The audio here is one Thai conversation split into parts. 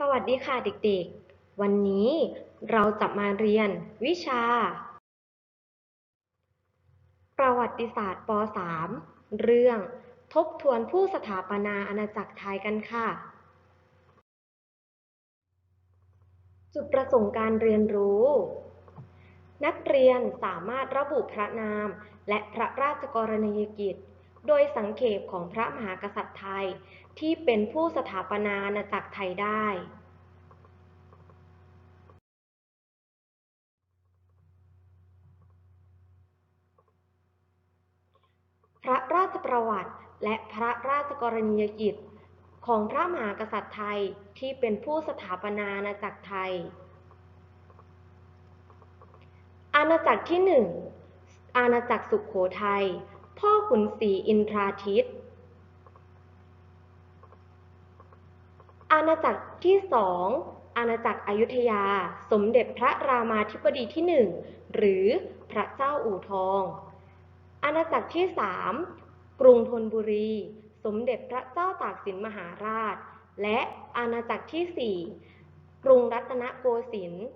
สวัสดีค่ะเด็กๆ วันนี้เราจะมาเรียนวิชา ประวัติศาสตร์ป .3 เรื่องทบทวนผู้สถาปนาอาณาจักรไทยกันค่ะ จุดประสงค์การเรียนรู้ นักเรียนสามารถระบุพระนามและพระราชกรณียกิจ โดยสังเขปของพระมหากษัตริย์ไทย ที่เป็นผู้สถาปนาอาณาจักรไทยได้พระราชประวัติและพระราชกรณียกิจ ของพระมหากษัตริย์ไทยที่เป็นผู้สถาปนาอาณาจักรไทย อาณาจักรที่หนึ่งอาณาจักรสุขโขทัย พ่อขุนศรีอินทราทิต อาณาจักรที่สองอาณาจักรอยุธยา สมเด็จพระรามาธิบดีที่หนึ่งหรือพระเจ้าอู่ทอง อาณาจักรที่สามกรุงธนบุรี สมเด็จพระเจ้าตากสินมหาราช และอาณาจักรที่สี่กรุงรัตนโกสินทร์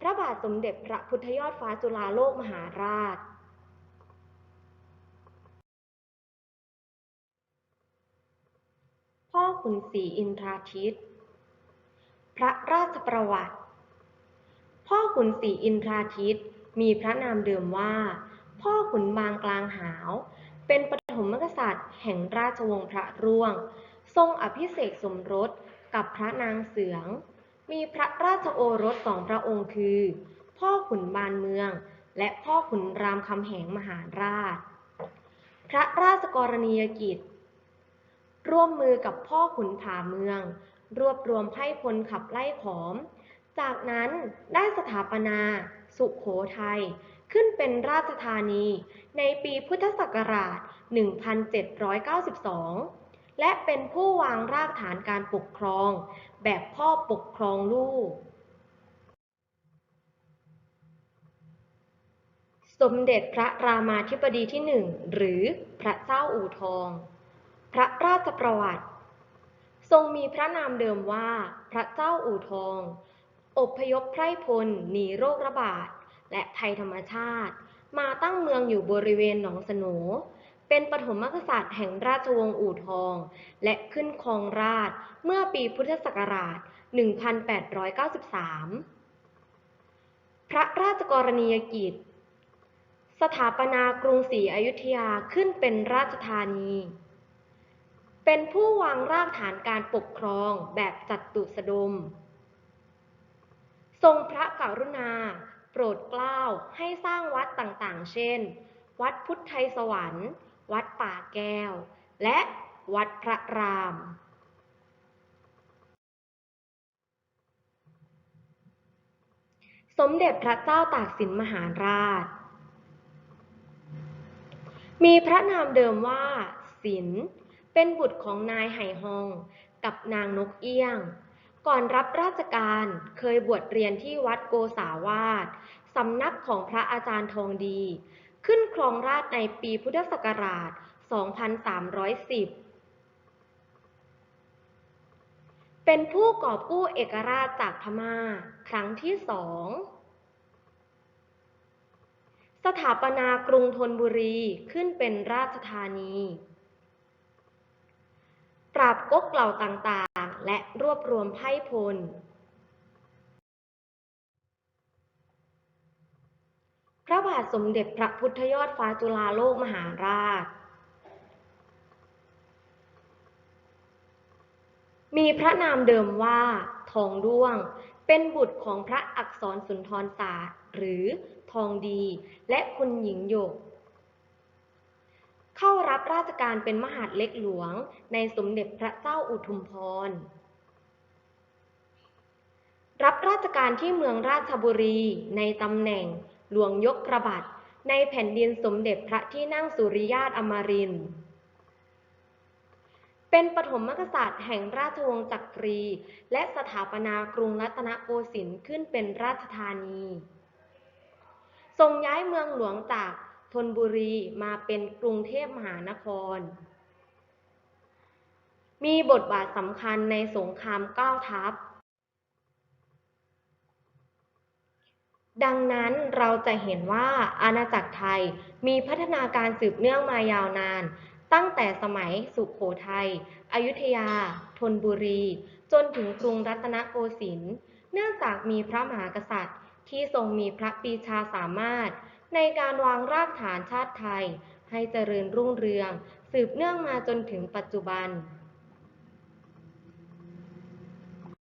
พระบาทสมเด็จพระพุทธยอดฟ้าจุฬาโลกมหาราช พ่อขุนศรีอินทราทิต พระราชประวัติ พ่อขุนศรีอินทราทิตมีพระนามเดิมว่า พ่อขุนบางกลางหาว เป็นปฐมกษัตริย์ แห่งราชวงศ์พระร่วง ทรงอภิเษกสมรสกับพระนางเสือง มีพระราชโอรสสองพระองค์คือ พ่อขุนบานเมือง และพ่อขุนรามคำแหงมหาราช พระราชกรณียกิจ ร่วมมือกับพ่อขุนผาเมือง รวบรวมไพร่พลขับไล่ขอม จากนั้นได้สถาปนา สุขโขทัยขึ้นเป็นราชธานีในปีพุทธศักราช 1792 และเป็นผู้วางรากฐานการปกครอง แบบพ่อปกครองลูก สมเด็จพระรามาธิบดีที่หนึ่งหรือพระเจ้าอู่ทอง พระราชประวัติ ทรงมีพระนามเดิมว่า พระเจ้าอู่ทองอพยพไพร่พลหนีโรคระบาด และภัยธรรมชาติ มาตั้งเมืองอยู่บริเวณหนองสโหนเป็นปฐมกษัตริย์แห่งราชวงศ์อู่ทอง และขึ้นครองราชเมื่อปีพุทธศักราช 1893 พระราชกรณียกิจ สถาปนากรุงศรีอยุธยาขึ้นเป็นราชธานี เป็นผู้วางรากฐานการปกครองแบบจัดตุสดม ทรงพระกรุณา โปรดเกล้าให้สร้างวัดต่างๆ เช่น วัดพุทธไทยสวรรค์ วัดป่าแก้ว และวัดพระราม สมเด็จพระเจ้าตากสินมหาราช มีพระนามเดิมว่าสิน เป็นบุตรของนายไหฮองกับนางนกเอี้ยง ก่อนรับราชการเคยบวชเรียนที่วัดโกษาวาสสำนักของพระอาจารย์ทองดี ขึ้นครองราชในปีพุทธศักราช 2310 เป็นผู้กอบกู้เอกราชจากพม่า ครั้งที่สองสถาปนากรุงธนบุรีขึ้นเป็นราชธานี ปราบก๊กเหล่าต่างๆ และรวบรวมไพ่พล พระบาทสมเด็จพระพุทธยอดฟ้าจุฬาโลกมหาราช มีพระนามเดิมว่าทองด้วง เป็นบุตรของพระอักษรสุนทรศาสตร์ หรือทองดี และคุณหญิงหยก เข้ารับราชการเป็นมหาดเล็กหลวง ในสมเด็จพระเจ้าอุทุมพร รับราชการที่เมืองราชบุรี ในตำแหน่งหลวงยกกระบัดในแผ่นดินสมเด็จพระที่นั่งสุริยาตอมรินทร์เป็นปฐมกษัตริย์แห่งราชวงศ์จักรี และสถาปนากรุงรัตนโกสินทร์ขึ้นเป็นราชธานี ทรงย้ายเมืองหลวงจาก ธนบุรีมาเป็นกรุงเทพมหานคร มีบทบาทสำคัญในสงครามเก้าทัพ ดังนั้นเราจะเห็นว่าอาณาจักรไทยมีพัฒนาการสืบเนื่องมายาวนาน ตั้งแต่สมัยสุขโขทยัย อยุธยา ธนบุรี จนถึงกรุงรัตนโกสินทร์ เนื่องจากมีพระมหากษัตริย์ที่ทรงมีพระปีชาสามารถ ในการวางรากฐานชาติไทย ให้เจริญรุ่งเรือง สืบเนื่องมาจนถึงปัจจุบัน